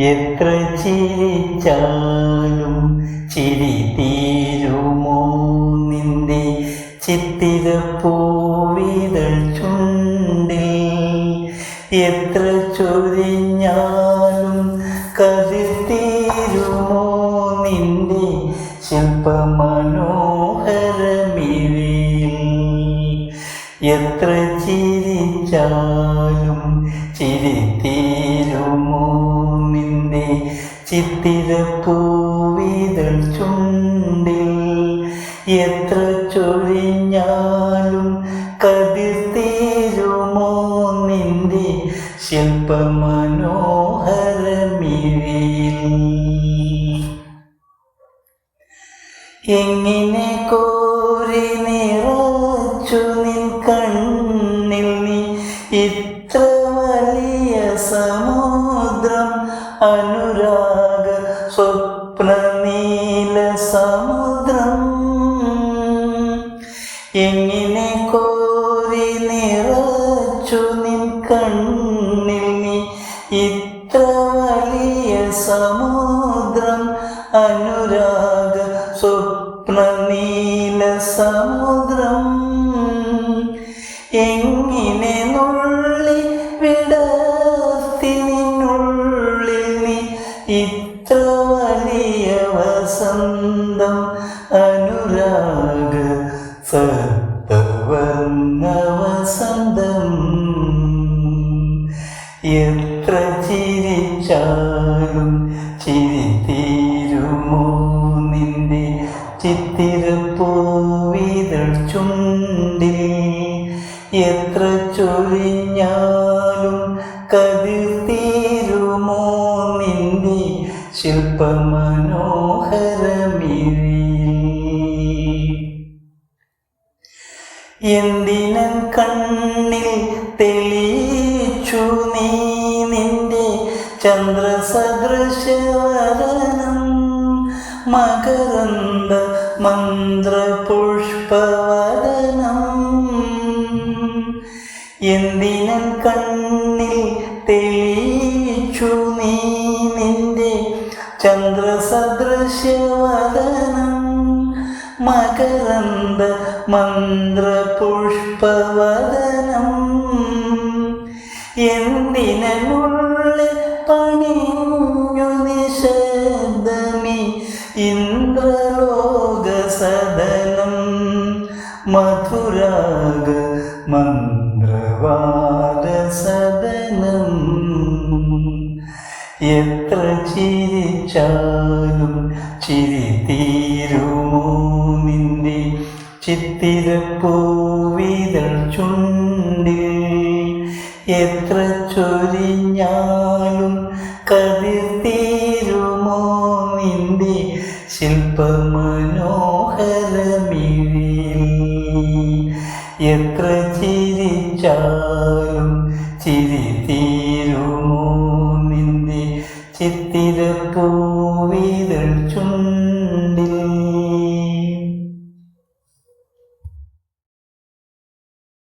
എത്ര ചിരിച്ചാലും ചിരി തീരുമോ നിന്റെ ചിത്തിരപ്പൂവിതൾ ചുണ്ടിൽ? എത്ര ചൊരിഞ്ഞാലും കതിർ തീരുമോ നിന്റെ ശില്പമനോഹരമിഴിയിൽ? എത്ര ചിരിച്ചാലും ചിരി നിന്റെ ചിത്തിരപ്പൂവിതൾ ചുണ്ടിൽ എത്ര ചൊഴിഞ്ഞാലും കതിർ നിന്റെ ശില്പമനോഹരമിഴിയിൽ എങ്ങനെ കോരി നിറച്ചു നിൻ കണ്ണിൽ നീ ഇത്ര വലിയ സമുദ്രം അനുരാഗ എങ്ങനെ കോരി നിറച്ചു നിൻ കണ്ണിൽ നീ? ഇത്ര വലിയ സമുദ്രം അനുരാഗ സ്വപ്ന നീല സമുദ്രം. എങ്ങനെ നുള്ളി വിടത്തി നിന്നുള്ളിൽ നീ? ഇത്ര വലിയ വസന്തം അനുരാഗ സപ്തവർണ വസന്തം എത്ര ചിരിച്ചാലും ചിരി നിന്റെ ചിത്തിരപ്പൂവിതൾ ചുണ്ടിൽ? എത്ര ചൊരിഞ്ഞാലും കതിർ തീരുമോ നിന്റെ ശില്പമനോഹരമിഴി? എന്തിനൻ കണ്ണിൽ തെളിയിച്ചു നീ നിന്റെ ചന്ദ്രസദൃശവരണം മകരന്ത മന്ത്രപുഷ്പവദനം. എന്തിനൻ കണ്ണിൽ തെളിയിച്ചു നീ നിന്റെ ചന്ദ്രസദൃശവദനം മന്ത്രപുഷ്പവദനം എന്തിനുള്ളിൽ പണിഞ്ഞു നിശബ്ദമി ഇന്ദ്രലോക സദനം മധുരാഗ മന്ത്രവാദ സദനം എത്ര ചിരിച്ചാലും ചിരി നിന്റെ ചിത്തിരപ്പൂവിതൾ ചുണ്ടിൽ എത്ര ചൊരിഞ്ഞാലും കതിർ തീരുമോ നിന്റെ ശില്പമനോഹരമിഴിയിൽ എത്ര ചിരിച്ചാലും ചിരി തീരുമോ നിന്റെ ചിത്തിരപ്പൂ